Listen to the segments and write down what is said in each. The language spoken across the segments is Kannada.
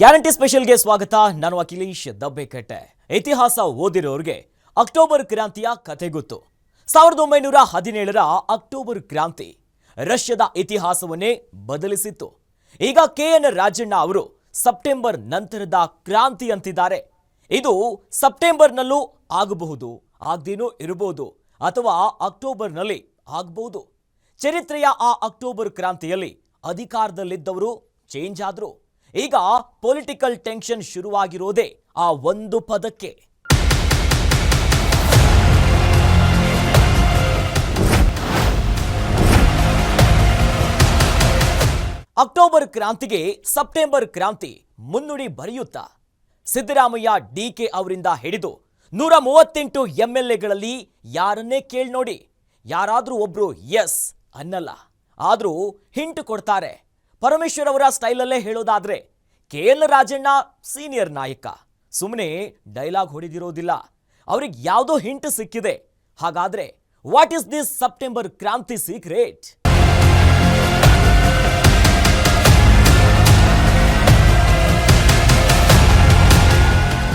ಗ್ಯಾರಂಟಿ ಸ್ಪೆಷಲ್ಗೆ ಸ್ವಾಗತ. ನಾನು ಅಖಿಲೇಶ್ ದಬ್ಬೆಕಟ್ಟೆ. ಇತಿಹಾಸ ಓದಿರೋರಿಗೆ ಅಕ್ಟೋಬರ್ ಕ್ರಾಂತಿಯ ಕಥೆ ಗೊತ್ತು. ಸಾವಿರದ ಒಂಬೈನೂರ ಹದಿನೇಳರ ಅಕ್ಟೋಬರ್ ಕ್ರಾಂತಿ ರಷ್ಯಾದ ಇತಿಹಾಸವನ್ನೇ ಬದಲಿಸಿತ್ತು. ಈಗ ಕೆ ಎನ್ ರಾಜಣ್ಣ ಅವರು ಸೆಪ್ಟೆಂಬರ್ ನಂತರದ ಕ್ರಾಂತಿ ಅಂತಿದ್ದಾರೆ. ಇದು ಸೆಪ್ಟೆಂಬರ್ನಲ್ಲೂ ಆಗಬಹುದು, ಆಗದೇನೂ ಇರಬಹುದು, ಅಥವಾ ಅಕ್ಟೋಬರ್ನಲ್ಲಿ ಆಗಬಹುದು. ಚರಿತ್ರೆಯ ಆ ಅಕ್ಟೋಬರ್ ಕ್ರಾಂತಿಯಲ್ಲಿ ಅಧಿಕಾರದಲ್ಲಿದ್ದವರು ಚೇಂಜ್ ಆದ್ರು. ಈಗ ಪೊಲಿಟಿಕಲ್ ಟೆನ್ಷನ್ ಶುರುವಾಗಿರೋದೇ ಆ ಒಂದು ಪದಕ್ಕೆ. ಅಕ್ಟೋಬರ್ ಕ್ರಾಂತಿಗೆ ಸೆಪ್ಟೆಂಬರ್ ಕ್ರಾಂತಿ ಮುನ್ನುಡಿ ಬರೆಯುತ್ತಾ. ಸಿದ್ದರಾಮಯ್ಯ ಡಿಕೆ ಅವರಿಂದ ಹಿಡಿದು ನೂರ ಮೂವತ್ತೆಂಟು ಎಂಎಲ್ಎಗಳಲ್ಲಿ ಯಾರನ್ನೇ ಕೇಳಿ ನೋಡಿ ಯಾರಾದರೂ ಒಬ್ರು ಎಸ್ ಅನ್ನಲ್ಲ, ಆದರೂ ಹಿಂಟ್ ಕೊಡ್ತಾರೆ. ಪರಮೇಶ್ವರ್ ಅವರ ಸ್ಟೈಲಲ್ಲೇ ಹೇಳೋದಾದರೆ ಕೆ ಎಲ್ ರಾಜಣ್ಣ ಸೀನಿಯರ್ ನಾಯಕ. ಸುಮ್ಮನೆ ಡೈಲಾಗ್ ಹೊಡೆದಿರೋದಿಲ್ಲ. ಅವ್ರಿಗೆ ಯಾವುದೋ ಹಿಂಟ್ ಸಿಕ್ಕಿದೆ. ಹಾಗಾದ್ರೆ ವಾಟ್ ಇಸ್ ದಿಸ್ ಸೆಪ್ಟೆಂಬರ್ ಕ್ರಾಂತಿ ಸೀಕ್ರೆಟ್?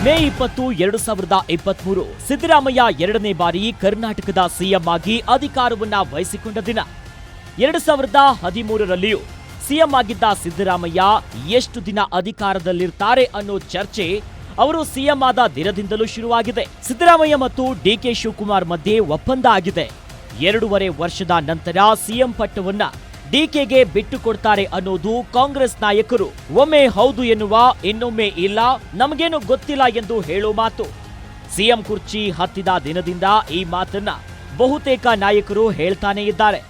ಮೇ ಇಪ್ಪತ್ತು, ಎರಡು ಸಾವಿರದ ಇಪ್ಪತ್ಮೂರು ಸಿದ್ದರಾಮಯ್ಯ ಎರಡನೇ ಬಾರಿ ಕರ್ನಾಟಕದ ಸಿಎಂ ಆಗಿ ಅಧಿಕಾರವನ್ನ ವಹಿಸಿಕೊಂಡ ದಿನ. ಎರಡು ಸಾವಿರದ ಹದಿಮೂರರಲ್ಲಿಯೂ ಸಿಎಂ ಆಗಿದ್ದ ಸಿದ್ದರಾಮಯ್ಯ ಎಷ್ಟು ದಿನ ಅಧಿಕಾರದಲ್ಲಿರ್ತಾರೆ ಅನ್ನೋ ಚರ್ಚೆ ಅವರು ಸಿಎಂ ಆದ ದಿನದಿಂದಲೂ ಶುರುವಾಗಿದೆ. ಸಿದ್ದರಾಮಯ್ಯ ಮತ್ತು ಡಿಕೆ ಶಿವಕುಮಾರ್ ಮಧ್ಯೆ ಒಪ್ಪಂದ ಆಗಿದೆ. ಎರಡೂವರೆ ವರ್ಷದ ನಂತರ ಸಿಎಂ ಪಟ್ಟವನ್ನ ಡಿಕೆಗೆ ಬಿಟ್ಟು ಕೊಡ್ತಾರೆ ಅನ್ನೋದು ಕಾಂಗ್ರೆಸ್ ನಾಯಕರು. ಒಮ್ಮೆ ಹೌದು ಎನ್ನುವ ಇನ್ನೊಮ್ಮೆ ಇಲ್ಲ, ನಮಗೇನು ಗೊತ್ತಿಲ್ಲ ಎಂದು ಹೇಳೋ ಮಾತು. ಸಿಎಂ ಕುರ್ಚಿ ಹತ್ತಿದ ದಿನದಿಂದ ಈ ಮಾತನ್ನ ಬಹುತೇಕ ನಾಯಕರು ಹೇಳ್ತಾನೆ ಇದ್ದಾರೆ.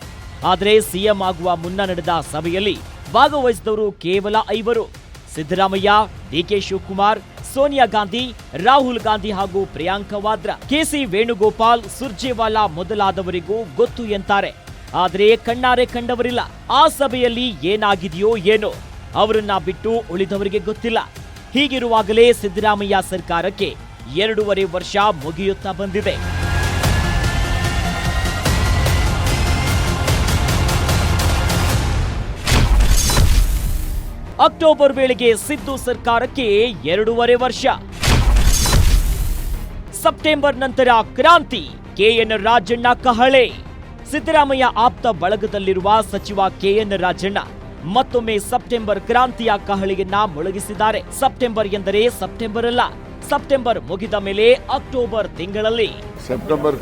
ಆದರೆ ಸಿಎಂ ಆಗುವ ಮುನ್ನ ನಡೆದ ಸಭೆಯಲ್ಲಿ ಭಾಗವಹಿಸಿದವರು ಕೇವಲ ಐವರು. ಸಿದ್ದರಾಮಯ್ಯ, ಡಿಕೆ ಶಿವಕುಮಾರ್, ಸೋನಿಯಾ ಗಾಂಧಿ, ರಾಹುಲ್ ಗಾಂಧಿ ಹಾಗೂ ಪ್ರಿಯಾಂಕಾ ವಾದ್ರಾ. ಕೆಸಿ ವೇಣುಗೋಪಾಲ್, ಸುರ್ಜೇವಾಲಾ ಮೊದಲಾದವರಿಗೂ ಗೊತ್ತು ಎಂತಾರೆ. ಆದರೆ ಕಣ್ಣಾರೆ ಕಂಡವರಿಲ್ಲ. ಆ ಸಭೆಯಲ್ಲಿ ಏನಾಗಿದೆಯೋ ಏನೋ. ಅವರನ್ನ ಬಿಟ್ಟು ಉಳಿದವರಿಗೆ ಗೊತ್ತಿಲ್ಲ. ಹೀಗಿರುವಾಗಲೇ ಸಿದ್ದರಾಮಯ್ಯ ಸರ್ಕಾರಕ್ಕೆ ಎರಡೂವರೆ ವರ್ಷ ಮುಗಿಯುತ್ತಾ ಬಂದಿದೆ. ಅಕ್ಟೋಬರ್ ವೇಳೆಗೆ ಸಿದ್ದು ಸರ್ಕಾರಕ್ಕೆ ಎರಡೂವರೆ ವರ್ಷ. ಸೆಪ್ಟೆಂಬರ್ ನಂತರ ಕ್ರಾಂತಿ, ಕೆಎನ್ ರಾಜಣ್ಣ ಕಹಳೆ. ಸಿದ್ದರಾಮಯ್ಯ ಆಪ್ತ ಬಳಗದಲ್ಲಿರುವ ಸಚಿವ ಕೆಎನ್ ರಾಜಣ್ಣ ಮತ್ತೊಮ್ಮೆ ಸೆಪ್ಟೆಂಬರ್ ಕ್ರಾಂತಿಯ ಕಹಳೆಯನ್ನ ಮೊಳಗಿಸಿದ್ದಾರೆ. ಸೆಪ್ಟೆಂಬರ್ ಎಂದರೆ ಸೆಪ್ಟೆಂಬರ್ ಅಲ್ಲ, ಸೆಪ್ಟೆಂಬರ್ ಮುಗಿದ ಮೇಲೆ ಅಕ್ಟೋಬರ್ ತಿಂಗಳಲ್ಲಿ. ಸೆಪ್ಟೆಂಬರ್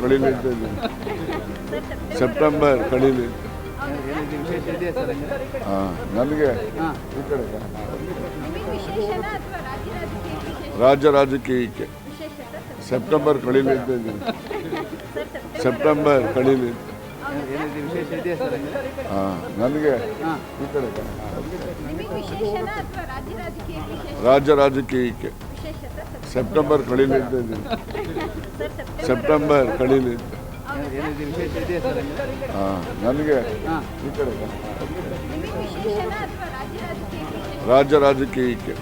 ಸೆಪ್ಟೆಂಬರ್ ನನಗೆ ಈ ಕಡೆ. ರಾಜ್ಯ ರಾಜಕೀಯಕ್ಕೆ ಸೆಪ್ಟೆಂಬರ್ ಕಳೀಲಿ ಅಂತ ಇದ್ದೀನಿ. ಸೆಪ್ಟೆಂಬರ್ ಕಳೀಲಿ. ಹಾಂ ನನಗೆ ಈ ಕಡೆ. ರಾಜ್ಯ ರಾಜಕೀಯಕ್ಕೆ ಸೆಪ್ಟೆಂಬರ್ ಕಳೀಲಿ ಅಂತ ಇದ್ದೀನಿ. ಸೆಪ್ಟೆಂಬರ್ ಕಳೀಲಿ ನನಗೆ ಈ ಕಡೆ. ರಾಜ್ಯ ರಾಜಕೀಯಕ್ಕೆ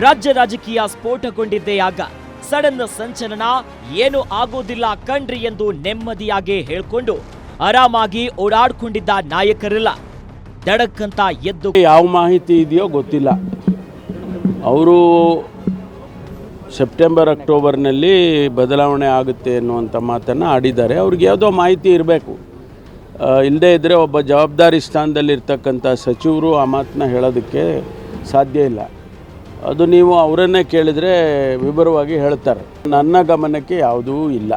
ರಾಜ್ಯ ರಾಜಕೀಯ ಸ್ಫೋಟಗೊಂಡಿದ್ದೇ ಆಗ ಸಡನ್ ಸಂಚಲನ ಏನು ಆಗೋದಿಲ್ಲ ಕಣ್ರಿ ಎಂದು ನೆಮ್ಮದಿಯಾಗಿ ಹೇಳ್ಕೊಂಡು ಆರಾಮಾಗಿ ಓಡಾಡ್ಕೊಂಡಿದ್ದ ನಾಯಕರೆಲ್ಲ ದಡಕ್ಕಂತ ಎದ್ದು ಯಾವ ಮಾಹಿತಿ ಇದೆಯೋ ಗೊತ್ತಿಲ್ಲ ಅವರು ಸೆಪ್ಟೆಂಬರ್, ಅಕ್ಟೋಬರ್ನಲ್ಲಿ ಬದಲಾವಣೆ ಆಗುತ್ತೆ ಅನ್ನುವಂಥ ಮಾತನ್ನು ಆಡಿದ್ದಾರೆ. ಅವ್ರಿಗೆ ಯಾವುದೋ ಮಾಹಿತಿ ಇರಬೇಕು. ಇಲ್ಲದೇ ಇದ್ದರೆ ಒಬ್ಬ ಜವಾಬ್ದಾರಿ ಸ್ಥಾನದಲ್ಲಿರ್ತಕ್ಕಂಥ ಸಚಿವರು ಆ ಮಾತನ್ನ ಹೇಳೋದಕ್ಕೆ ಸಾಧ್ಯ ಇಲ್ಲ. ಅದು ನೀವು ಅವರನ್ನೇ ಕೇಳಿದರೆ ವಿವರವಾಗಿ ಹೇಳ್ತಾರೆ. ನನ್ನ ಗಮನಕ್ಕೆ ಯಾವುದೂ ಇಲ್ಲ.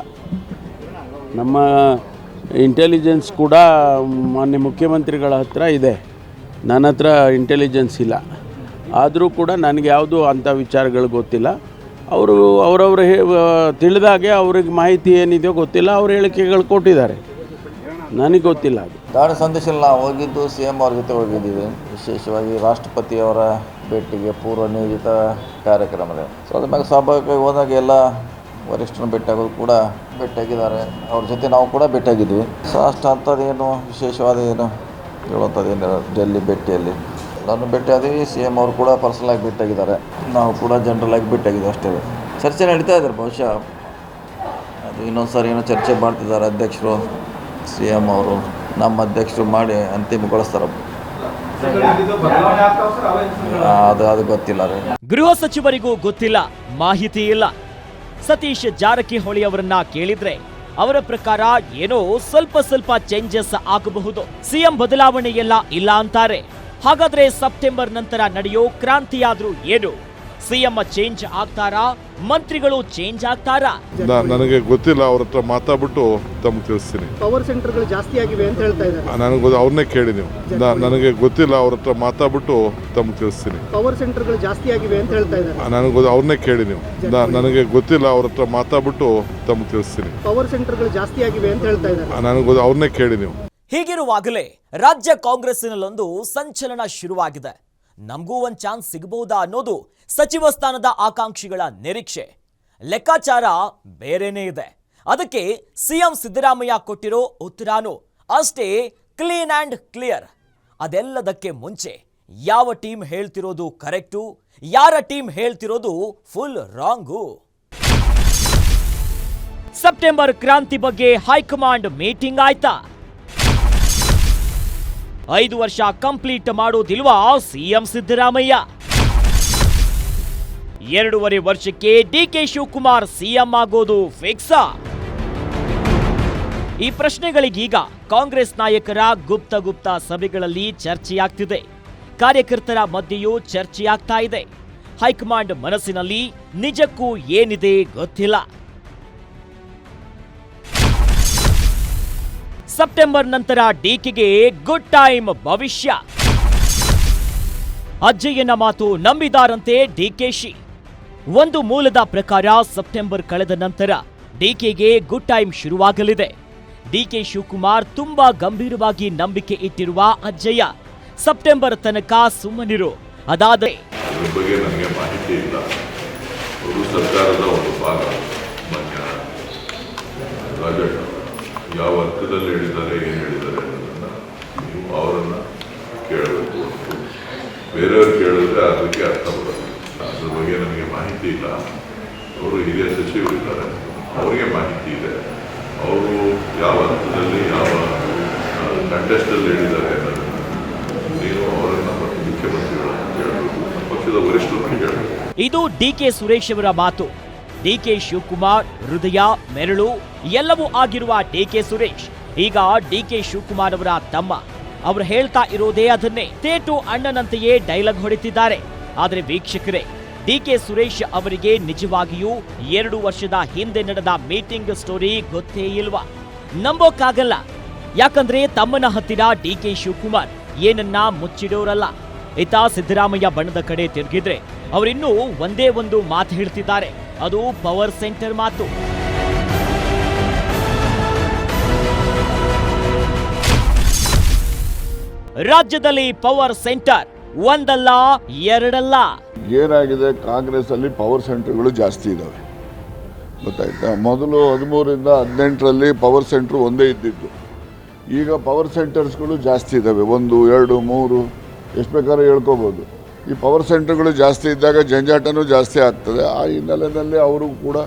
ನಮ್ಮ ಇಂಟೆಲಿಜೆನ್ಸ್ ಕೂಡ ಮಾನ್ಯ ಮುಖ್ಯಮಂತ್ರಿಗಳ ಹತ್ರ ಇದೆ. ನನ್ನ ಹತ್ರ ಇಂಟೆಲಿಜೆನ್ಸ್ ಇಲ್ಲ. ಆದರೂ ಕೂಡ ನನಗೆ ಯಾವುದು ಅಂಥ ವಿಚಾರಗಳು ಗೊತ್ತಿಲ್ಲ. ಅವರು ಅವರವ್ರ ತಿಳಿದಾಗೆ ಅವ್ರಿಗೆ ಮಾಹಿತಿ ಏನಿದೆಯೋ ಗೊತ್ತಿಲ್ಲ, ಅವ್ರ ಹೇಳಿಕೆಗಳು ಕೊಟ್ಟಿದ್ದಾರೆ. ನನಗೆ ಗೊತ್ತಿಲ್ಲ ಅದು. ದಾಳಿ ಸಂದೇಶದಲ್ಲಿ ನಾವು ಹೋಗಿದ್ದು ಸಿ ಎಂ ಅವ್ರ ಜೊತೆ ಹೋಗಿದ್ದೀವಿ. ವಿಶೇಷವಾಗಿ ರಾಷ್ಟ್ರಪತಿಯವರ ಭೇಟಿಗೆ ಪೂರ್ವ ನಿಯೋಜಿತ ಕಾರ್ಯಕ್ರಮದ ಸೊ ಅದ್ರ ಮ್ಯಾಗ ಸ್ವಾಭಾವಿಕವಾಗಿ ಹೋದಾಗ ಎಲ್ಲ ವರಿಷ್ಠರ ಭೇಟಿಯಾಗೋದು ಕೂಡ ಭೇಟಿಯಾಗಿದ್ದಾರೆ. ಅವ್ರ ಜೊತೆ ನಾವು ಕೂಡ ಭೇಟಿಯಾಗಿದ್ವಿ. ಸೊ ಅಷ್ಟು ಅಂಥದ್ದೇನು ವಿಶೇಷವಾದ ಏನು ಹೇಳುವಂಥದ್ದು ಏನಿಲ್ಲ. ಡೆಲ್ಲಿ ಭೇಟಿಯಲ್ಲಿ. ನಾನು ಭೇಟಿಯಾದೀವಿ ಸಿ ಎಂ ಅವರು ಕೂಡ ಪರ್ಸನಲಾಗಿ ಭೇಟಿಯಾಗಿದ್ದಾರೆ ನಾವು ಕೂಡ ಜನರಲ್ ಆಗಿ ಭೇಟಿಯಾಗಿದ್ದೀವಿ ಅಷ್ಟೇ. ಚರ್ಚೆ ನಡೀತಾ ಇದ್ದಾರೆ ಬಹುಶಃ. ಅದು ಇನ್ನೊಂದು ಸಾರಿ ಏನೋ ಚರ್ಚೆ ಮಾಡ್ತಿದ್ದಾರೆ ಅಧ್ಯಕ್ಷರು ಸಿ ಎಂ ಅವರು. ನಮ್ಮ ಅಧ್ಯಕ್ಷರು ಮಾಡಿ ಅಂತಿಮಗೊಳಿಸ್ತಾರೆ. ಅದು ಅದು ಗೊತ್ತಿಲ್ಲ ಗೃಹ ಸಚಿವರಿಗೂ ಗೊತ್ತಿಲ್ಲ, ಮಾಹಿತಿ ಇಲ್ಲ. ಸತೀಶ್ ಜಾರಕಿಹೊಳಿ ಅವರನ್ನ ಕೇಳಿದ್ರೆ ಅವರ ಪ್ರಕಾರ ಏನೋ ಸ್ವಲ್ಪ ಸ್ವಲ್ಪ ಚೇಂಜಸ್ ಆಗಬಹುದು. ಸಿಎಂ ಬದಲಾವಣೆಯೆಲ್ಲ ಇಲ್ಲ ಅಂತಾರೆ. ಹಾಗಾದ್ರೆ ಸೆಪ್ಟೆಂಬರ್ ನಂತರ ನಡೆಯೋ ಕ್ರಾಂತಿಯಾದ್ರೂ ಏನು? ಸಿಎಂ ಚೇಂಜ್ ಆಗ್ತಾರಾ? ಮಂತ್ರಿಗಳು ಚೇಂಜ್ ಆಗ್ತಾರಾ? ನನಗೆ ಗೊತ್ತಿಲ್ಲ ಅವ್ರ ಹತ್ರ ಮಾತಾಡ್ಬಿಟ್ಟು ತಮ್ಗೆ ತಿಳಿಸ್ತೀನಿ. ಪವರ್ ಸೆಂಟರ್ಗಳು ಜಾಸ್ತಿ ಆಗಿವೆ ಅಂತ ಹೇಳ್ತಾ ಇದ್ದಾರೆ. ನನಗೆ ಅವ್ರನ್ನೇ ಕೇಳಿ ನೀವು. ನನಗೆ ಗೊತ್ತಿಲ್ಲ ಅವ್ರ ಹತ್ರ ಮಾತಾಡ್ಬಿಟ್ಟು ತಮ್ಗೆ ತಿಳಿಸ್ತೀನಿ. ಪವರ್ ಸೆಂಟರ್ಗಳು ಜಾಸ್ತಿ ಆಗಿವೆ ಅಂತ ಹೇಳ್ತಾ ಇದ್ದಾರೆ. ನನಗೆ ಅವ್ರನ್ನೇ ಕೇಳಿ ನೀವು. ನನಗೆ ಗೊತ್ತಿಲ್ಲ ಅವ್ರ ಹತ್ರ ಮಾತಾಡ್ಬಿಟ್ಟು ತಮ್ಗೆ ತಿಳಿಸ್ತೀನಿ. ಪವರ್ ಸೆಂಟರ್ಗಳು ಜಾಸ್ತಿ ಆಗಿವೆ ಅಂತ ಹೇಳ್ತಾ ಇದ್ದಾರೆ. ನನಗೆ ಅವ್ರನ್ನೇ ಕೇಳಿ ನೀವು. ಹೀಗಿರುವಾಗಲೇ ರಾಜ್ಯ ಕಾಂಗ್ರೆಸ್ಸಿನಲ್ಲೊಂದು ಸಂಚಲನ ಶುರುವಾಗಿದೆ. ನಮಗೂ ಒಂದು ಚಾನ್ಸ್ ಸಿಗಬಹುದಾ ಅನ್ನೋದು ಸಚಿವ ಸ್ಥಾನದ ಆಕಾಂಕ್ಷಿಗಳ ನಿರೀಕ್ಷೆ. ಲೆಕ್ಕಾಚಾರ ಬೇರೆನೇ ಇದೆ. ಅದಕ್ಕೆ ಸಿಎಂ ಸಿದ್ದರಾಮಯ್ಯ ಕೊಟ್ಟಿರೋ ಉತ್ತರಾನು ಅಷ್ಟೇ ಕ್ಲೀನ್ ಆ್ಯಂಡ್ ಕ್ಲಿಯರ್. ಅದೆಲ್ಲದಕ್ಕೆ ಮುಂಚೆ ಯಾವ ಟೀಮ್ ಹೇಳ್ತಿರೋದು ಕರೆಕ್ಟು, ಯಾರ ಟೀಮ್ ಹೇಳ್ತಿರೋದು ಫುಲ್ ರಾಂಗು. ಸೆಪ್ಟೆಂಬರ್ ಕ್ರಾಂತಿ ಬಗ್ಗೆ ಹೈಕಮಾಂಡ್ ಮೀಟಿಂಗ್ ಆಯ್ತಾ? ಐದು ವರ್ಷ ಕಂಪ್ಲೀಟ್ ಮಾಡೋದಿಲ್ವಾ ಸಿಎಂ ಸಿದ್ದರಾಮಯ್ಯ? ಎರಡೂವರೆ ವರ್ಷಕ್ಕೆ ಡಿಕೆ ಶಿವಕುಮಾರ್ ಸಿಎಂ ಆಗೋದು ಫಿಕ್ಸಾ? ಈ ಪ್ರಶ್ನೆಗಳಿಗೀಗ ಕಾಂಗ್ರೆಸ್ ನಾಯಕರ ಗುಪ್ತ ಗುಪ್ತ ಸಭೆಗಳಲ್ಲಿ ಚರ್ಚೆಯಾಗ್ತಿದೆ. ಕಾರ್ಯಕರ್ತರ ಮಧ್ಯೆಯೂ ಚರ್ಚೆಯಾಗ್ತಾ ಇದೆ. ಹೈಕಮಾಂಡ್ ಮನಸ್ಸಿನಲ್ಲಿ ನಿಜಕ್ಕೂ ಏನಿದೆ ಗೊತ್ತಿಲ್ಲ. ಸೆಪ್ಟೆಂಬರ್ ನಂತರ ಡಿಕೆಗೆ ಗುಡ್ ಟೈಮ್ ಭವಿಷ್ಯ. ಅಜ್ಜಯ್ಯನ ಮಾತು ನಂಬಿದಾರಂತೆ ಡಿಕೆಶಿ. ಒಂದು ಮೂಲದ ಪ್ರಕಾರ ಸೆಪ್ಟೆಂಬರ್ ಕಳೆದ ನಂತರ ಡಿಕೆಗೆ ಗುಡ್ ಟೈಮ್ ಶುರುವಾಗಲಿದೆ. ಡಿಕೆ ಶಿವಕುಮಾರ್ ತುಂಬಾ ಗಂಭೀರವಾಗಿ ನಂಬಿಕೆ ಇಟ್ಟಿರುವ ಅಜ್ಜಯ್ಯ ಸೆಪ್ಟೆಂಬರ್ ತನಕ ಸುಮ್ಮನಿರು. ಅದಾದರೆ ಯಾವ ಬಗ್ಗೆ ನನಗೆ ಮಾಹಿತಿ ಇಲ್ಲ ಅವರು ಸರ್ಕಾರದ ಒಂದು ಭಾಗ ಮಾನ್ಯ ರಾಜಣ್ಣ ಯಾವ ಅರ್ಥದಲ್ಲಿ ಹೇಳಿದ್ದಾರೆ ಏನು ಹೇಳಿದ್ದಾರೆ ಅನ್ನೋದನ್ನು ನೀವು ಅವರನ್ನು ಕೇಳಬೇಕು ಹೊರತು ಬೇರೆಯವ್ರು ಕೇಳಿದ್ರೆ ಅದಕ್ಕೆ ಅರ್ಥ ಬರುತ್ತೆ ಅದ್ರ ಬಗ್ಗೆ ನನಗೆ ಮಾಹಿತಿ ಇಲ್ಲ. ಅವರು ಹಿರಿಯ ಸಚಿವರಿದ್ದಾರೆ ಅವರಿಗೆ ಮಾಹಿತಿ ಇದೆ. ಅವರು ಯಾವ ಹಂತದಲ್ಲಿ ಯಾವ ಕಂಟೆಸ್ಟಲ್ಲಿ ಹೇಳಿದ್ದಾರೆ ಅನ್ನೋದನ್ನು ನೀವು ಅವರನ್ನು ಮತ್ತು ಮುಖ್ಯಮಂತ್ರಿಗಳನ್ನು ಕೇಳಬೇಕು. ಪಕ್ಷದ ವರಿಷ್ಠರನ್ನು ಕೇಳಬೇಕು. ಇದು ಡಿಕೆ ಸುರೇಶ್ ಅವರ ಮಾತು. ಡಿ ಕೆ ಶಿವಕುಮಾರ್, ಹೃದಯ, ಮೆರಳು, ಎಲ್ಲವೂ ಆಗಿರುವ ಡಿ ಕೆ ಸುರೇಶ್. ಈಗ ಡಿ ಕೆ ಶಿವಕುಮಾರ್ ಅವರ ತಮ್ಮ. ಅವರು ಹೇಳ್ತಾ ಇರೋದೇ ಅದನ್ನೇ. ತೇಟು ಅಣ್ಣನಂತೆಯೇ ಡೈಲಾಗ್ ಹೊಡಿತಿದ್ದಾರೆ. ಆದರೆ ವೀಕ್ಷಕರೇ ಡಿ ಕೆ ಸುರೇಶ್ ಅವರಿಗೆ ನಿಜವಾಗಿಯೂ ಎರಡು ವರ್ಷದ ಹಿಂದೆ ನಡೆದ ಮೀಟಿಂಗ್ ಸ್ಟೋರಿ ಗೊತ್ತೇ ಇಲ್ವಾ? ನಂಬೋಕ್ಕಾಗಲ್ಲ. ಯಾಕಂದ್ರೆ ತಮ್ಮನ ಹತ್ತಿರ ಡಿ ಕೆ ಶಿವಕುಮಾರ್ ಏನನ್ನ ಮುಚ್ಚಿಡೋರಲ್ಲ. ಇತ ಸಿದ್ದರಾಮಯ್ಯ ಬಣ್ಣದ ಕಡೆ ತಿರುಗಿದ್ರೆ, ಅವರಿನ್ನೂ ಒಂದೇ ಒಂದು ಮಾತು ಹೇಳ್ತಿದ್ದಾರೆ. ಅದು ಪವರ್ ಸೆಂಟರ್ ಮಾತು. ರಾಜ್ಯದಲ್ಲಿ ಪವರ್ ಸೆಂಟರ್ ಒಂದಲ್ಲ, ಎರಡಲ್ಲ. ಏನಾಗಿದೆ? ಕಾಂಗ್ರೆಸ್ ಅಲ್ಲಿ ಪವರ್ ಸೆಂಟರ್ಗಳು ಜಾಸ್ತಿ ಇದ್ದಾವೆ ಗೊತ್ತಾಯ್ತಾ? ಮೊದಲು ಹದಿಮೂರಿಂದ ಹದಿನೆಂಟರಲ್ಲಿ ಪವರ್ ಸೆಂಟರ್ ಒಂದೇ ಇದ್ದಿದ್ದು ಈಗ ಪವರ್ ಸೆಂಟರ್ಸ್ಗಳು ಜಾಸ್ತಿ ಇದ್ದಾವೆ ಒಂದು, ಎರಡು, ಮೂರು. ಎಷ್ಟು ಬೇಕಾದ್ರೂ ಹೇಳ್ಕೋಬೋದು? ಈ ಪವರ್ ಸೆಂಟರ್ಗಳು ಜಾಸ್ತಿ ಇದ್ದಾಗ ಜಂಜಾಟನೂ ಜಾಸ್ತಿ ಆಗ್ತದೆ. ಆ ಹಿನ್ನೆಲೆಯಲ್ಲಿ ಅವರು ಕೂಡ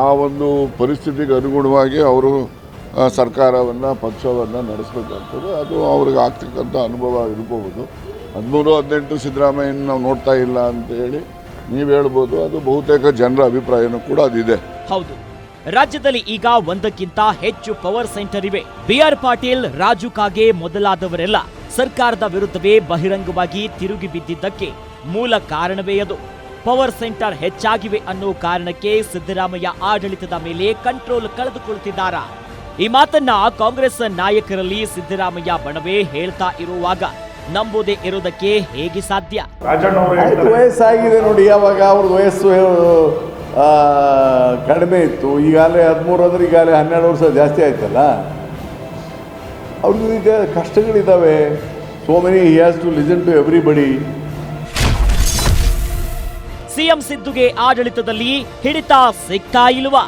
ಆ ಒಂದು ಪರಿಸ್ಥಿತಿಗೆ ಅನುಗುಣವಾಗಿ ಅವರು ಸರ್ಕಾರವನ್ನು, ಪಕ್ಷವನ್ನು ನಡೆಸಬೇಕಾಗ್ತದೆ. ಅದು ಅವ್ರಿಗೆ ಆಗ್ತಕ್ಕಂಥ ಅನುಭವ ಇರಬಹುದು ಹದಿಮೂರು, ಹದಿನೆಂಟು ಸಿದ್ದರಾಮಯ್ಯನ ನಾವು ನೋಡ್ತಾ ಇಲ್ಲ ಅಂತ ಹೇಳಿ ನೀವು ಹೇಳ್ಬೋದು. ಅದು ಬಹುತೇಕ ಜನರ ಅಭಿಪ್ರಾಯನೂ ಕೂಡ ಅದಿದೆ. ಹೌದು. ರಾಜ್ಯದಲ್ಲಿ ಈಗ ಒಂದಕ್ಕಿಂತ ಹೆಚ್ಚು ಪವರ್ ಸೆಂಟರ್ ಇವೆ. ಬಿ ಆರ್ ಪಾಟೀಲ್, ರಾಜು ಕಾಗೆ ಮೊದಲಾದವರೆಲ್ಲ ಸರ್ಕಾರದ ವಿರುದ್ಧವೇ ಬಹಿರಂಗವಾಗಿ ತಿರುಗಿ ಬಿದ್ದಿದ್ದಕ್ಕೆ ಮೂಲ ಕಾರಣವೇ ಅದು. ಪವರ್ ಸೆಂಟರ್ ಹೆಚ್ಚಾಗಿವೆ ಅನ್ನೋ ಕಾರಣಕ್ಕೆ ಸಿದ್ದರಾಮಯ್ಯ ಆಡಳಿತದ ಮೇಲೆ ಕಂಟ್ರೋಲ್ ಕಳೆದುಕೊಳ್ತಿದ್ದಾರಾ? ಈ ಮಾತನ್ನ ಕಾಂಗ್ರೆಸ್ ನಾಯಕರಲ್ಲಿ ಸಿದ್ದರಾಮಯ್ಯ ಬಣವೇ ಹೇಳ್ತಾ ಇರುವಾಗ ನಂಬುದೇ ಇರೋದಕ್ಕೆ ಹೇಗೆ ಸಾಧ್ಯ? ವಯಸ್ಸಾಗಿದೆ ನೋಡಿ ಯಾವಾಗ ಅವ್ರ ವಯಸ್ಸು ಕಡಿಮೆ ಇತ್ತು. ಈಗಾಗಲೇ ಹದಿಮೂರು ಅಂದ್ರೆ ಈಗಾಗಲೇ ಹನ್ನೆರಡು ವರ್ಷ ಜಾಸ್ತಿ ಆಯ್ತಲ್ಲ? ಅವ್ರಿಗೂ ಈಗ ಕಷ್ಟಗಳಿದ್ದಾವೆ. So many he has to listen to everybody CM ಸಿದ್ದುಗೆ ಆಡಳಿತದಲ್ಲಿ ಹಿಡಿತ ಸಿಗ್ತಾ ಇಲ್ವಾ?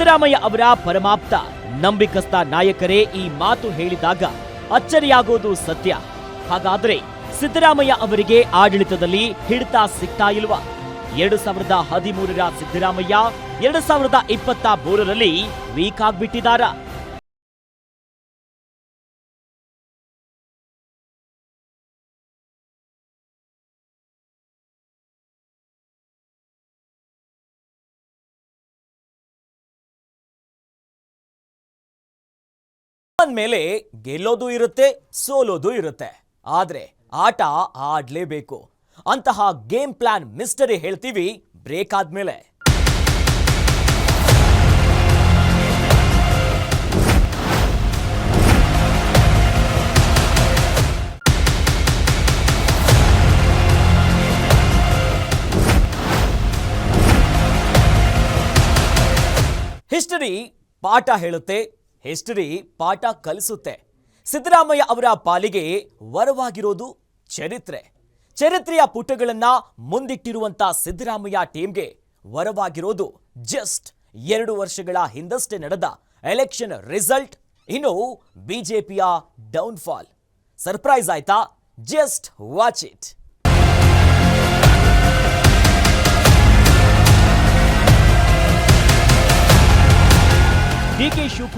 ಸಿದ್ದರಾಮಯ್ಯ ಅವರ ಪರಮಾಪ್ತ. ನಂಬಿಕಸ್ತ ನಾಯಕರೇ, ಈ ಮಾತು ಹೇಳಿದಾಗ ಅಚ್ಚರಿಯಾಗೋದು ಸತ್ಯ. ಹಾಗಾದ್ರೆ ಸಿದ್ದರಾಮಯ್ಯ ಅವರಿಗೆ ಆಡಳಿತದಲ್ಲಿ ಹಿಡಿತ ಸಿಗ್ತಾ ಇಲ್ವಾ? ಎರಡು ಸಾವಿರದ ಹದಿಮೂರರ ಸಿದ್ದರಾಮಯ್ಯ, ಎರಡು ಸಾವಿರದ ಇಪ್ಪತ್ತ ಮೂರರಲ್ಲಿ ವೀಕ್ ಆಗ್ಬಿಟ್ಟಿದಾರಾ? ಅಂದ್ಮೇಲೆ ಗೆಲ್ಲೋದು ಇರುತ್ತೆ, ಸೋಲೋದು ಇರುತ್ತೆ. ಆದ್ರೆ ಆಟ ಆಡ್ಲೇಬೇಕು. ಅಂತಹ ಗೇಮ್ ಪ್ಲಾನ್ ಮಿಸ್ಟರಿ ಹೇಳ್ತೀವಿ, ಬ್ರೇಕ್ ಆದ್ಮೇಲೆ. ಹಿಸ್ಟರಿ ಪಾಠ ಹೇಳುತ್ತೆ ಹಿಸ್ಟರಿ, ಪಾಠ ಕಲಿಸುತ್ತೆ. ಸಿದ್ದರಾಮಯ್ಯ ಅವರ ಪಾಲಿಗೆ ವರವಾಗಿರೋದು ಚರಿತ್ರೆ. ಚರಿತ್ರೆಯ ಪುಟಗಳನ್ನ ಮುಂದಿಟ್ಟಿರುವಂತ ಸಿದ್ದರಾಮಯ್ಯ ಟೀಮ್ಗೆ ವರವಾಗಿರೋದು ಜಸ್ಟ್ ಎರಡು ವರ್ಷಗಳ ಹಿಂದಷ್ಟೇ ನಡೆದ ಎಲೆಕ್ಷನ್ ರಿಸಲ್ಟ್, ಇನ್ನು ಬಿಜೆಪಿಯ ಡೌನ್ಫಾಲ್. ಸರ್ಪ್ರೈಸ್ ಆಯ್ತಾ? Just watch it.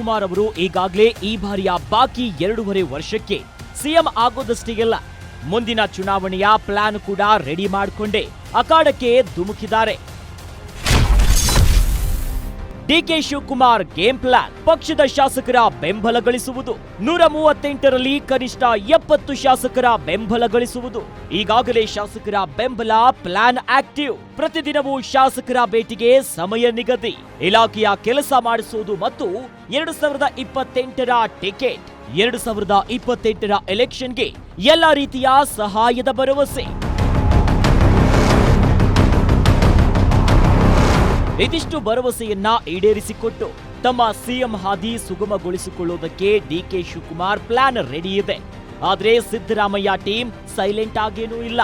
ಶಿವಕುಮಾರ್ ಅವರು ಈಗಾಗಲೇ ಈ ಬಾರಿಯ ಬಾಕಿ ಎರಡೂವರೆ ವರ್ಷಕ್ಕೆ ಸಿಎಂ ಆಗೋದಷ್ಟಿಗೆಲ್ಲ ಮುಂದಿನ ಚುನಾವಣೆಯ ಪ್ಲಾನ್ ಕೂಡ ರೆಡಿ ಮಾಡಿಕೊಂಡೇ. ಅಖಾಡಕ್ಕೆ ಧುಮುಕಿದ್ದಾರೆ. DK Shivakumar game plan. ಪಕ್ಷದ ಶಾಸಕರ ಬೆಂಬಲ ಗಳಿಸುವುದು. ನೂರ ಮೂವತ್ತೆಂಟರಲ್ಲಿ ಕನಿಷ್ಠ ಎಪ್ಪತ್ತು ಶಾಸಕರ ಬೆಂಬಲ ಗಳಿಸುವುದು. ಈಗಾಗಲೇ ಶಾಸಕರ ಬೆಂಬಲ ಪ್ಲಾನ್ ಆಕ್ಟಿವ್. ಪ್ರತಿದಿನವೂ ಶಾಸಕರ ಭೇಟಿಗೆ ಸಮಯ ನಿಗದಿ. ಇಲಾಖೆಯ ಕೆಲಸ ಮಾಡಿಸುವುದು ಮತ್ತು ಎರಡು ಸಾವಿರದ ಇಪ್ಪತ್ತೆಂಟರ ಟಿಕೆಟ್, ಎರಡು ಸಾವಿರದ ಇಪ್ಪತ್ತೆಂಟರ ಎಲೆಕ್ಷನ್ಗೆ ಎಲ್ಲ ರೀತಿಯ ಸಹಾಯದ ಭರವಸೆ. ಇದಿಷ್ಟು ಭರವಸೆಯನ್ನ ಈಡೇರಿಸಿಕೊಟ್ಟು ತಮ್ಮ ಸಿಎಂ ಹಾದಿ ಸುಗಮಗೊಳಿಸಿಕೊಳ್ಳುವುದಕ್ಕೆ ಡಿಕೆ ಶಿವಕುಮಾರ್ ಪ್ಲಾನ್ ರೆಡಿ ಇದೆ. ಆದರೆ ಸಿದ್ದರಾಮಯ್ಯ ಟೀಮ್ ಸೈಲೆಂಟ್ ಆಗೇನೂ ಇಲ್ಲ.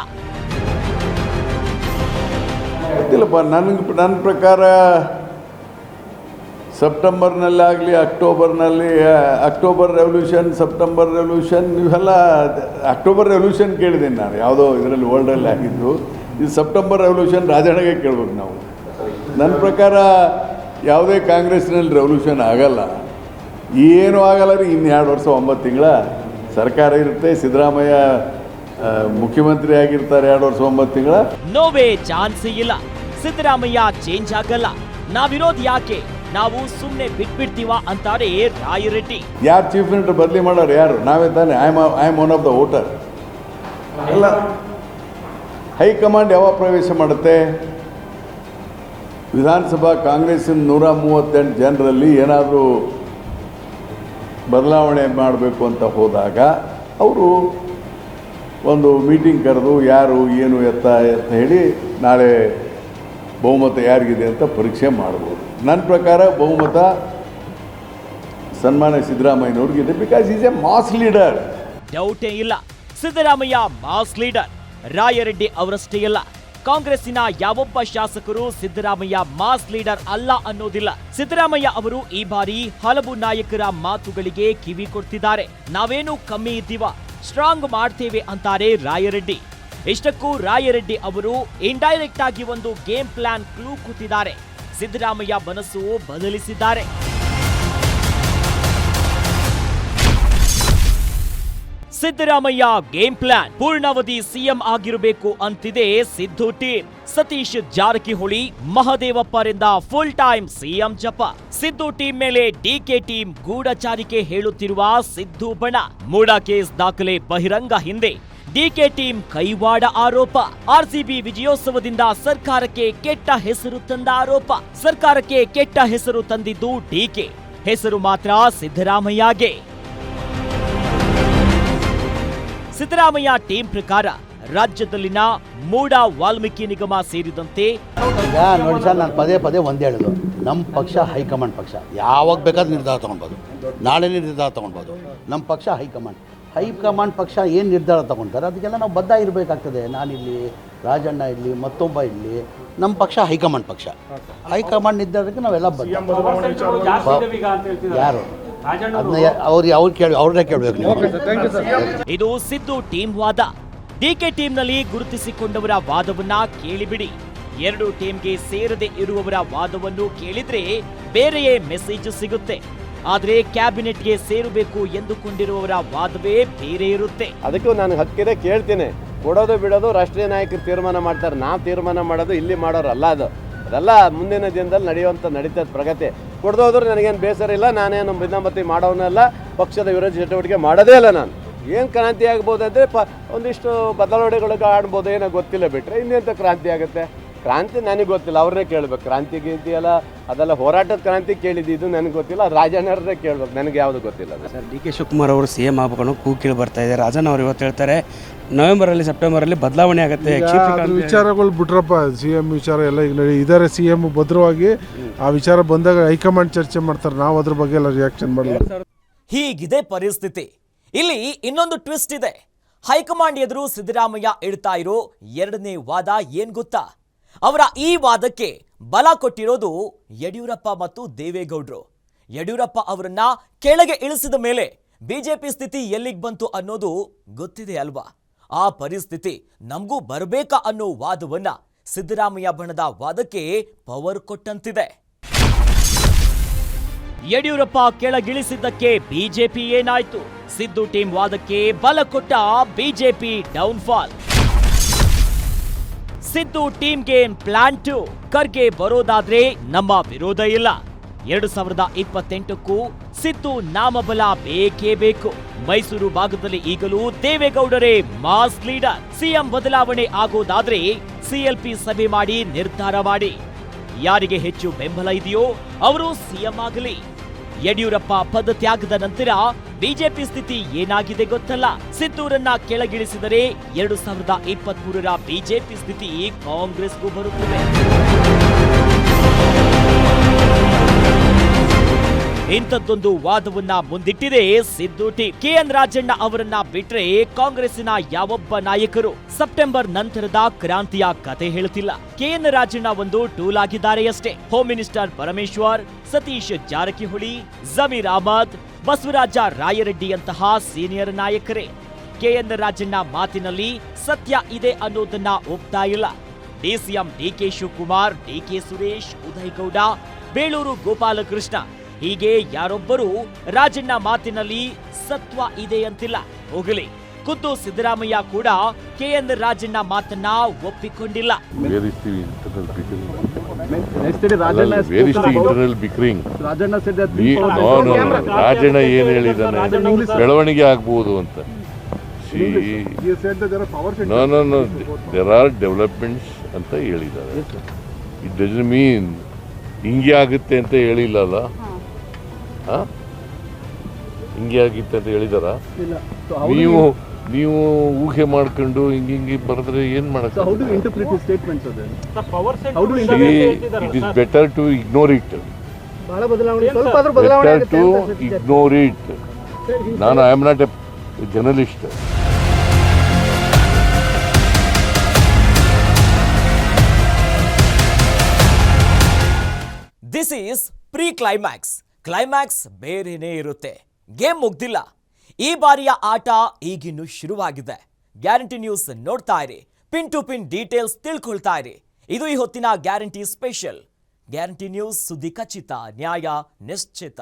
ಗೊತ್ತಿಲ್ಲಪ್ಪ ನನಗೆ ನನ್ನ ಪ್ರಕಾರ ಸೆಪ್ಟೆಂಬರ್ನಲ್ಲಾಗಲಿ, ಅಕ್ಟೋಬರ್ನಲ್ಲಿ ಅಕ್ಟೋಬರ್ ರೆವಲ್ಯೂಷನ್, ಸೆಪ್ಟೆಂಬರ್ ರೆವಲ್ಯೂಷನ್, ಇವೆಲ್ಲ ಅಕ್ಟೋಬರ್ ರೆವಲ್ಯೂಷನ್ ಕೇಳಿದ್ದೀನಿ ನಾನು, ಯಾವುದೋ ಇದರಲ್ಲಿ ವರ್ಲ್ಡಲ್ಲಿ ಆಗಿದ್ದು. ಇದು ಸೆಪ್ಟೆಂಬರ್ ರೆವಲ್ಯೂಷನ್ ರಾಜಣ್ಣಗೆ ಕೇಳ್ಬೇಕು ನಾವು. ನನ್ನ ಪ್ರಕಾರ ಯಾವುದೇ ಕಾಂಗ್ರೆಸ್ನಲ್ಲಿ ರೆವಲ್ಯೂಷನ್ ಆಗಲ್ಲ. ಏನೂ ಆಗಲ್ಲ ರೀ ಇನ್ನು ಎರಡು ವರ್ಷ ಒಂಬತ್ತು ತಿಂಗಳ ಸರ್ಕಾರ ಇರುತ್ತೆ. ಸಿದ್ದರಾಮಯ್ಯ ಮುಖ್ಯಮಂತ್ರಿ ಆಗಿರ್ತಾರೆ ಎರಡು ವರ್ಷ ಒಂಬತ್ತು ತಿಂಗಳ. ನೋವೇ ಚಾನ್ಸ್ ಇಲ್ಲ. ಸಿದ್ದರಾಮಯ್ಯ ಚೇಂಜ್ ಆಗಲ್ಲ. ನಾವಿರೋದು ಯಾಕೆ? ನಾವು ಸುಮ್ಮನೆ ಬಿಟ್ಬಿಡ್ತೀವ ಅಂತಾರೆ ರಾಯರೆಡ್ಡಿ. ಯಾರು ಚೀಫ್ ಮಿನಿಸ್ಟರ್ ಬದಲಿ ಮಾಡೋರು ಯಾರು? ನಾವೇ ತಾನೆ. I am I am one of the voter ಅಲ್ಲ. ಹೈಕಮಾಂಡ್ ಯಾವಾಗ ಪ್ರವೇಶ ಮಾಡುತ್ತೆ? ವಿಧಾನಸಭಾ ಕಾಂಗ್ರೆಸ್ಸಿನ ನೂರ ಮೂವತ್ತೆಂಟು ಜನರಲ್ಲಿ ಏನಾದರೂ ಬದಲಾವಣೆ ಮಾಡಬೇಕು ಅಂತ ಹೋದಾಗ ಅವರು ಒಂದು ಮೀಟಿಂಗ್ ಕರೆದು ಯಾರು, ಏನು, ಎತ್ತ ಅಂತ ಹೇಳಿ ನಾಳೆ ಬಹುಮತ ಯಾರಿಗಿದೆ ಅಂತ ಪರೀಕ್ಷೆ ಮಾಡ್ಬೋದು. ನನ್ನ ಪ್ರಕಾರ ಬಹುಮತ ಸನ್ಮಾನ್ಯ ಸಿದ್ದರಾಮಯ್ಯನವ್ರಿಗಿದೆ because is a mass leader ಡೌಟೇ ಇಲ್ಲ. ಸಿದ್ದರಾಮಯ್ಯ ಮಾಸ್ ಲೀಡರ್ ರಾಯರೆಡ್ಡಿ ಅವರಷ್ಟೇ ಇಲ್ಲ ಕಾಂಗ್ರೆಸ್ಸಿನ ಯಾವೊಬ್ಬ ಶಾಸಕರು ಸಿದ್ದರಾಮಯ್ಯ ಮಾಸ್ ಲೀಡರ್ ಅಲ್ಲ ಅನ್ನೋದಿಲ್ಲ. ಸಿದ್ದರಾಮಯ್ಯ ಅವರು ಈ ಬಾರಿ ಹಲವು ನಾಯಕರ ಮಾತುಗಳಿಗೆ ಕಿವಿ ಕೊಡ್ತಿದ್ದಾರೆ. ನಾವೇನು ಕಮ್ಮಿ ಇದ್ದೀವ? ಸ್ಟ್ರಾಂಗ್ ಮಾಡ್ತೇವೆ ಅಂತಾರೆ ರಾಯರೆಡ್ಡಿ. ಇಷ್ಟಕ್ಕೂ ರಾಯರೆಡ್ಡಿ ಅವರು ಇಂಡೈರೆಕ್ಟ್ ಆಗಿ ಒಂದು ಗೇಮ್ ಪ್ಲಾನ್ ಕ್ಲೂ ಕೂತಿದ್ದಾರೆ. ಸಿದ್ದರಾಮಯ್ಯ ಮನಸ್ಸು ಬದಲಿಸಿದ್ದಾರೆ. ಸಿದ್ದರಾಮಯ್ಯ ಗೇಮ್ ಪ್ಲಾನ್ ಪೂರ್ಣಾವಧಿ ಸಿಎಂ ಆಗಿರಬೇಕು ಅಂತಿದೆ ಸಿದ್ದು ಟೀಮ್. ಸತೀಶ್ ಜಾರಕಿಹೊಳಿ, ಮಹದೇವಪ್ಪರಿಂದ ಫುಲ್ ಟೈಮ್ ಸಿಎಂ ಜಪ. ಸಿದ್ದು ಟೀಂ ಮೇಲೆ ಡಿಕೆ ಟೀಂ ಗೂಢಚಾರಿಕೆ ಹೇಳುತ್ತಿರುವ ಸಿದ್ದು ಬಣ. ಮೂಡ ಕೇಸ್ ದಾಖಲೆ ಬಹಿರಂಗ ಹಿಂದೆ. ಡಿಕೆ ಟೀಂ ಕೈವಾಡ ಆರೋಪ. ಆರ್ಸಿಬಿ ವಿಜಯೋತ್ಸವದಿಂದ ಸರ್ಕಾರಕ್ಕೆ ಕೆಟ್ಟ ಹೆಸರು ತಂದ ಆರೋಪ. ಸರ್ಕಾರಕ್ಕೆ ಕೆಟ್ಟ ಹೆಸರು ತಂದಿದ್ದು ಡಿಕೆ ಹೆಸರು ಮಾತ್ರ ಸಿದ್ದರಾಮಯ್ಯಗೆ. ಸಿದ್ದರಾಮಯ್ಯ ಟೀಮ್ ಪ್ರಕಾರ ರಾಜ್ಯದಲ್ಲಿನ ಮೂಡ ವಾಲ್ಮೀಕಿ ನಿಗಮ ಸೇರಿದಂತೆ ಈಗ ನೋಡಿ ಸರ್ ನಾನು ಪದೇ ಪದೇ ಒಂದೇ ಹೇಳೋದು. ನಮ್ಮ ಪಕ್ಷ ಹೈಕಮಾಂಡ್ ಪಕ್ಷ. ಯಾವಾಗ ಬೇಕಾದ್ರೂ ನಿರ್ಧಾರ ತಗೊಳ್ಬೋದು. ನಾಳೆ ನಿರ್ಧಾರ ತಗೊಳ್ಬೋದು. ನಮ್ಮ ಪಕ್ಷ ಹೈಕಮಾಂಡ್. ಹೈಕಮಾಂಡ್ ಪಕ್ಷ ಏನು ನಿರ್ಧಾರ ತೊಗೊಳ್ತಾರೆ ಅದಕ್ಕೆಲ್ಲ ನಾವು ಬದ್ಧ ಇರಬೇಕಾಗ್ತದೆ. ನಾನಿಲ್ಲಿ ರಾಜಣ್ಣ ಇರಲಿ ಮತ್ತೊಬ್ಬ ಇರಲಿ ನಮ್ಮ ಪಕ್ಷ ಹೈಕಮಾಂಡ್ ಪಕ್ಷ. ಹೈಕಮಾಂಡ್ ನಿರ್ಧಾರಕ್ಕೆ ನಾವೆಲ್ಲ ಬದ್ಧ. ಯಾರು? ಅವ್ರು ಅವ್ರು ಕೇಳಿ ಅವ್ರನ್ನೇ ಕೇಳಬೇಕು ನೀವು. ಇದು ಸಿದ್ದು ಟೀಮ್ ವಾದ. ಡಿಕೆ ಟೀಮ್ನಲ್ಲಿ ಗುರುತಿಸಿಕೊಂಡವರ ವಾದವನ್ನ ಕೇಳಿಬಿಡಿ. ಎರಡು ಟೀಮ್ಗೆ ಸೇರದೆ ಇರುವವರ ವಾದವನ್ನು ಕೇಳಿದ್ರೆ ಬೇರೆಯೇ ಮೆಸೇಜ್ ಸಿಗುತ್ತೆ. ಆದ್ರೆ ಕ್ಯಾಬಿನೆಟ್ಗೆ ಸೇರಬೇಕು ಎಂದುಕೊಂಡಿರುವವರ ವಾದವೇ ಬೇರೆ ಇರುತ್ತೆ. ಅದಕ್ಕೂ ನಾನು ಹಕ್ಕಿದೆ ಕೇಳ್ತೇನೆ. ಕೊಡೋದು ಬಿಡೋದು ರಾಷ್ಟ್ರೀಯ ನಾಯಕರು ತೀರ್ಮಾನ ಮಾಡ್ತಾರೆ. ನಾವು ತೀರ್ಮಾನ ಮಾಡೋದು ಇಲ್ಲಿ ಮಾಡೋರಲ್ಲ ಅದು. ಅದೆಲ್ಲ ಮುಂದಿನ ದಿನದಲ್ಲಿ ನಡೆಯುವಂಥ ನಡೀತದ ಪ್ರಗತಿ. ಕೊಡ್ದೋದ್ರೆ ನನಗೇನು ಬೇಸರ ಇಲ್ಲ, ನಾನೇನು ಭಿನ್ನಮತಿ ಮಾಡೋನಲ್ಲ ಪಕ್ಷದ ವಿರೋಧ ಚಟುವಟಿಕೆ ಮಾಡೋದೇ ಇಲ್ಲ ನಾನು. ಏನು ಕ್ರಾಂತಿ ಆಗ್ಬೋದು ಅಂದರೆ ಪ, ಒಂದಿಷ್ಟು ಬದಲಾವಣೆಗಳಿಗೆ ಆಡ್ಬೋದು ಏನೋ ಗೊತ್ತಿಲ್ಲ ಬಿಟ್ಟರೆ ಇನ್ನೆಂಥ ಕ್ರಾಂತಿ ಆಗುತ್ತೆ? ಕ್ರಾಂತಿ ನನಗೆ ಗೊತ್ತಿಲ್ಲ ಅವ್ರನ್ನೇ ಕೇಳ್ಬೇಕು. ಕ್ರಾಂತಿ ಗೀತಿ ಎಲ್ಲ ಅದೆಲ್ಲ ಹೋರಾಟದ ಕ್ರಾಂತಿ ಕೇಳಿದ್ದು ನನಗೆ ಗೊತ್ತಿಲ್ಲ ರಾಜಣ್ಣವ್ರನ್ನೇ ಕೇಳ್ಬೇಕು ನನಗೆ ಯಾವುದು ಗೊತ್ತಿಲ್ಲ ಸರ್ ಡಿ ಕೆ ಶಿವಕುಮಾರ್ ಅವರು ಸಿ ಎಂ ಆಗ್ಬೇಕು ಅನ್ನೋ ಕೂಗು ಕೇಳಿ ಬರ್ತಾ ಇದೆ ರಾಜನ್ ಅವರು ಇವತ್ತು ಹೇಳ್ತಾರೆ ನವೆಂಬರಲ್ಲಿ ಸೆಪ್ಟೆಂಬರಲ್ಲಿ ಬದಲಾವಣೆ ಆಗುತ್ತೆ. ವಿಚಾರಗಳು ಬಿಟ್ರಪ್ಪ ಸಿ ಎಂ ವಿಚಾರ ಎಲ್ಲ ಈಗ ಸಿಎಂ ಇದ್ದಾರೆ ಸಿ ಎಂ ಭದ್ರವಾಗಿ ಆ ವಿಚಾರ ಬಂದಾಗ ಹೈಕಮಾಂಡ್ ಚರ್ಚೆ ಮಾಡ್ತಾರೆ ನಾವು ಅದ್ರ ಬಗ್ಗೆ ಎಲ್ಲ ರಿಯಾಕ್ಷನ್ ಮಾಡಲ್ಲ ಹೀಗಿದೆ ಪರಿಸ್ಥಿತಿ. ಇಲ್ಲಿ ಇನ್ನೊಂದು ಟ್ವಿಸ್ಟ್ ಇದೆ. ಹೈಕಮಾಂಡ್ ಎದುರು ಸಿದ್ದರಾಮಯ್ಯ ಇಡ್ತಾ ಇರೋ ಎರಡನೇ ವಾದ ಏನ್ ಗೊತ್ತಾ? ಅವರ ಈ ವಾದಕ್ಕೆ ಬಲ ಕೊಟ್ಟಿರೋದು ಯಡಿಯೂರಪ್ಪ ಮತ್ತು ದೇವೇಗೌಡರು. ಯಡಿಯೂರಪ್ಪ ಅವರನ್ನ ಕೆಳಗೆ ಇಳಿಸಿದ ಮೇಲೆ ಬಿಜೆಪಿ ಸ್ಥಿತಿ ಎಲ್ಲಿಗೆ ಬಂತು ಅನ್ನೋದು ಗೊತ್ತಿದೆ ಅಲ್ವಾ? ಆ ಪರಿಸ್ಥಿತಿ ನಮಗೂ ಬರಬೇಕಾ ಅನ್ನೋ ವಾದವನ್ನ ಸಿದ್ದರಾಮಯ್ಯ ಬಣದ ವಾದಕ್ಕೆ ಪವರ್ ಕೊಟ್ಟಂತಿದೆ. ಯಡಿಯೂರಪ್ಪ ಕೆಳಗಿಳಿಸಿದ್ದಕ್ಕೆ ಬಿಜೆಪಿ ಏನಾಯ್ತು? ಸಿದ್ದು ಟೀಮ್ ವಾದಕ್ಕೆ ಬಲ ಕೊಟ್ಟ ಬಿಜೆಪಿ ಡೌನ್ಫಾಲ್ ಸಿದ್ದು ಟೀಮ್ಗೆ ಪ್ಲಾನ್ ಟು ಖರ್ಗೆ ಬರೋದಾದ್ರೆ ನಮ್ಮ ವಿರೋಧ ಇಲ್ಲ. ಎರಡು ಸಾವಿರದ ಇಪ್ಪತ್ತೆಂಟಕ್ಕೂ ಸಿದ್ದು ನಾಮಬಲ ಬೇಕೇ ಬೇಕು. ಮೈಸೂರು ಭಾಗದಲ್ಲಿ ಈಗಲೂ ದೇವೇಗೌಡರೇ ಮಾಸ್ ಲೀಡರ್. ಸಿಎಂ ಬದಲಾವಣೆ ಆಗೋದಾದ್ರೆ ಸಿಎಲ್ಪಿ ಸಭೆ ಮಾಡಿ ನಿರ್ಧಾರ ಮಾಡಿ. ಯಾರಿಗೆ ಹೆಚ್ಚು ಬೆಂಬಲ ಇದೆಯೋ ಅವರು ಸಿಎಂ ಆಗಲಿ. ಯಡಿಯೂರಪ್ಪ ಪದತ್ಯಾಗದ ನಂತರ ಬಿಜೆಪಿ ಸ್ಥಿತಿ ಏನಾಗಿದೆ ಗೊತ್ತಲ್ಲ? ಸಿದ್ದೂರನ್ನ ಕೆಳಗಿಳಿಸಿದರೆ ಎರಡು ಸಾವಿರದ ಇಪ್ಪತ್ತ್ ಮೂರರ ಬಿಜೆಪಿ ಸ್ಥಿತಿ ಕಾಂಗ್ರೆಸ್ಗೂ ಬರುತ್ತದೆ. ಇಂಥದ್ದೊಂದು ವಾದವನ್ನ ಮುಂದಿಟ್ಟಿದೆ ಸಿದ್ದು ಟೀಮ್. ಕೆಎನ್ ರಾಜಣ್ಣ ಅವರನ್ನ ಬಿಟ್ಟರೆ ಕಾಂಗ್ರೆಸ್ಸಿನ ಯಾವೊಬ್ಬ ನಾಯಕರು? ಸೆಪ್ಟೆಂಬರ್ ನಂತರದ ಕ್ರಾಂತಿಯ ಕತೆ ಹೇಳುತ್ತಿಲ್ಲ ಕೆಎನ್ ರಾಜಣ್ಣ ಒಂದು ಟೂಲ್ ಆಗಿದ್ದಾರೆಯಷ್ಟೇ ಹೋಮ್ ಮಿನಿಸ್ಟರ್ ಪರಮೇಶ್ವರ್, ಸತೀಶ್ ಜಾರಕಿಹೊಳಿ, ಜಮೀರ್ ಅಹಮದ್ ಬಸವರಾಜ ರಾಯರೆಡ್ಡಿಯಂತಹ ಸೀನಿಯರ್ ನಾಯಕರೇ, ಕೆಎನ್ ರಾಜಣ್ಣ ಮಾತಿನಲ್ಲಿ ಸತ್ಯ ಇದೆ ಅನ್ನೋದನ್ನ ಒಪ್ತಾ ಇಲ್ಲ. DCM DK Shivakumar, DK Suresh Uday Gowda Beluru Gopalakrishna, ಹೀಗೆ ಯಾರೊಬ್ಬರೂ ರಾಜಣ್ಣ ಮಾತಿನಲ್ಲಿ ಸತ್ವ ಇದೆ ಅಂತಿಲ್ಲ. ಹೋಗಲಿ, ಖುದ್ದು ಸಿದ್ದರಾಮಯ್ಯ ಕೂಡ ಕೆಎನ್ ರಾಜಣ್ಣ ಮಾತನ್ನ ಒಪ್ಪಿಕೊಂಡಿಲ್ಲ. Where internal bickering. ರಾಜಣ್ಣ ಏನ್ ಹೇಳಿದಾನೆ ಬೆಳವಣಿಗೆ ಆಗ್ಬೋದು ಅಂತ. ದೇರ್ ಆರ್ ಡೆವಲಪ್ಮೆಂಟ್ಸ್ ಅಂತ ಹೇಳಿದ್ದಾರೆ. ಇಟ್ ಡಸ್ ಮೀನ್ ಹಿಂಗೆ ಆಗುತ್ತೆ ಅಂತ ಹೇಳಿಲ್ಲಲ್ಲ ಹಾ. ಹಿಂಗೆ ಆಗುತ್ತೆ ಅಂತ ಹೇಳಿದಾರ? ನೀವು ನೀವು ಊಹೆ ಮಾಡ್ಕೊಂಡು ಹಿಂಗೆ ಹಿಂಗೆ ಬರೆದ್ರೆ ಏನು ಮಾಡಕ್ it is better to ignore it ಬಹಳ ಬದಲಾವಣೆ ಸ್ವಲ್ಪ ಆದ್ರೂ ಬದಲಾವಣೆ ಬೆಟರ್ ಆಗುತ್ತೆ ಟು ಇಗ್ನೋರ್ ಇಟ್ ನಾನು I am not a journalist this is pre climax climax ಬೇರೆನೇ ಇರುತ್ತೆ. ಗೇಮ್ ಮುಗ್ದಿಲ್ಲ. ಈ ಬಾರಿಯ ಆಟ ಈಗಿನ್ನು ಶುರುವಾಗಿದೆ. ಗ್ಯಾರಂಟಿ ನ್ಯೂಸ್ ನೋಡ್ತಾ ಇರಿ. ಪಿನ್ ಟು ಪಿನ್ ಡೀಟೇಲ್ಸ್ ತಿಳ್ಕೊಳ್ತಾ ಇರಿ. ಇದು ಈ ಹೊತ್ತಿನ ಗ್ಯಾರಂಟಿ ಸ್ಪೆಷಲ್. ಗ್ಯಾರಂಟಿ ನ್ಯೂಸ್ ಸುದ್ದಿ ಖಚಿತ, ನ್ಯಾಯ ನಿಶ್ಚಿತ.